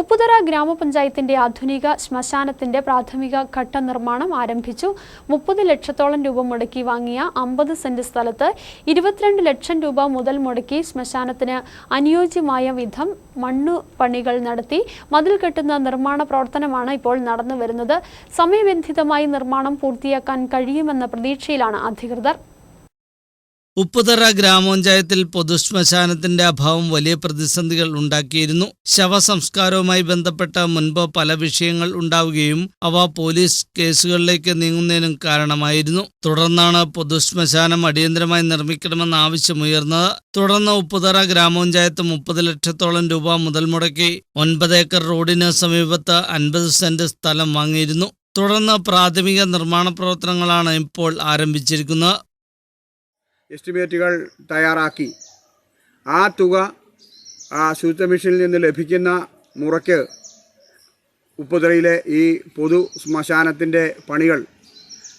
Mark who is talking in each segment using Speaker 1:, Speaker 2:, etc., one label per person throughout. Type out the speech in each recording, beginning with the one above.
Speaker 1: ഉപ്പുതറ ഗ്രാമപഞ്ചായത്തിന്റെ ആധുനിക ശ്മശാനത്തിന്റെ പ്രാഥമിക ഘട്ട നിർമ്മാണം ആരംഭിച്ചു. മുപ്പത് ലക്ഷത്തോളം രൂപ മുടക്കി വാങ്ങിയ അമ്പത് സെന്റ് സ്ഥലത്ത് ഇരുപത്തിരണ്ട് ലക്ഷം രൂപ മുതൽ മുടക്കി ശ്മശാനത്തിന് അനുയോജ്യമായ വിധം മണ്ണു പണികൾ നടത്തി. മതിൽ കെട്ടുന്ന നിർമ്മാണ പ്രവർത്തനമാണ് ഇപ്പോൾ നടന്നു വരുന്നത് സമയബന്ധിതമായി നിർമ്മാണം പൂർത്തിയാക്കാൻ കഴിയുമെന്ന പ്രതീക്ഷയിലാണ് അധികൃതർ.
Speaker 2: ഉപ്പുതറ ഗ്രാമപഞ്ചായത്തിൽ പൊതുശ്മശാനത്തിന്റെ അഭാവം വലിയ പ്രതിസന്ധികൾ ഉണ്ടാക്കിയിരുന്നു. ശവസംസ്കാരവുമായി ബന്ധപ്പെട്ട മുൻപ് പല വിഷയങ്ങൾ ഉണ്ടാവുകയും അവ പോലീസ് കേസുകളിലേക്ക് നീങ്ങുന്നതിനും കാരണമായിരുന്നു. തുടർന്നാണ് പൊതുശ്മശാനം അടിയന്തരമായി നിർമ്മിക്കണമെന്ന ആവശ്യമുയർന്നത്. തുടർന്ന് ഉപ്പുതറ ഗ്രാമപഞ്ചായത്ത് മുപ്പത് ലക്ഷത്തോളം രൂപ മുതൽ മുടക്കി ഒൻപത് ഏക്കർ റോഡിന് സമീപത്ത് അൻപത് സെന്റ് സ്ഥലം വാങ്ങിയിരുന്നു. തുടർന്ന് പ്രാഥമിക നിർമ്മാണ പ്രവർത്തനങ്ങളാണ് ഇപ്പോൾ ആരംഭിച്ചിരിക്കുന്നത്.
Speaker 3: എസ്റ്റിമേറ്റുകൾ തയ്യാറാക്കി. ആ തുക ആ ശുചിത്വ മിഷനിൽ നിന്ന് ലഭിക്കുന്ന മുറയ്ക്ക് ഉപ്പുതറയിലെ ഈ പൊതു ശ്മശാനത്തിന്റെ പണികൾ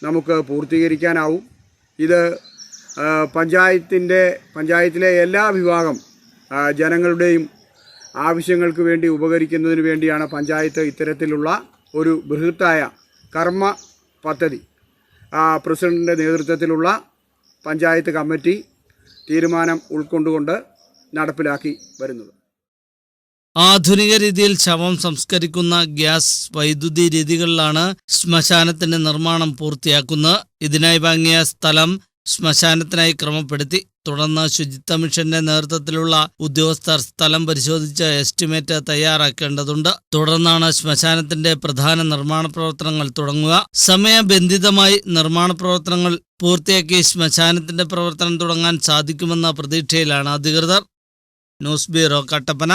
Speaker 3: നമുക്ക് പൂർത്തീകരിക്കാനാവും. ഇത് പഞ്ചായത്തിന്റെ പഞ്ചായത്തിലെ എല്ലാ വിഭാഗം ജനങ്ങളുടെയും ആവശ്യങ്ങൾക്ക് വേണ്ടി ഉപകരിക്കുന്നതിന് വേണ്ടിയാണ് പഞ്ചായത്ത് ഇത്തരത്തിലുള്ള ഒരു ബൃഹത്തായ കർമ്മ പദ്ധതി. പ്രസിഡന്റിന്റെ നേതൃത്വത്തിലുള്ള പഞ്ചായത്ത് കമ്മിറ്റി തീരുമാനം ഉൾക്കൊണ്ടുകൊണ്ട് നടപ്പിലാക്കി വരുന്നത്.
Speaker 2: ആധുനിക രീതിയിൽ ശവം സംസ്കരിക്കുന്ന ഗ്യാസ് വൈദ്യുതി രീതികളിലാണ് ശ്മശാനത്തിന്റെ നിർമ്മാണം പൂർത്തിയാക്കുന്നത്. ഇതിനായി വാങ്ങിയ സ്ഥലം ശ്മശാനത്തിനായി ക്രമപ്പെടുത്തി. തുടർന്ന് ശുചിത്വ മിഷന്റെ നേതൃത്വത്തിലുള്ള ഉദ്യോഗസ്ഥർ സ്ഥലം പരിശോധിച്ച് എസ്റ്റിമേറ്റ് തയ്യാറാക്കേണ്ടതുണ്ട്. തുടർന്നാണ് ശ്മശാനത്തിന്റെ പ്രധാന നിർമ്മാണ പ്രവർത്തനങ്ങൾ തുടങ്ങുക. സമയബന്ധിതമായി നിർമ്മാണ പ്രവർത്തനങ്ങൾ പൂർത്തിയാക്കി ശ്മശാനത്തിന്റെ പ്രവർത്തനം തുടങ്ങാൻ സാധിക്കുമെന്ന പ്രതീക്ഷയിലാണ് അധികൃതർ. News bureau Kattappana.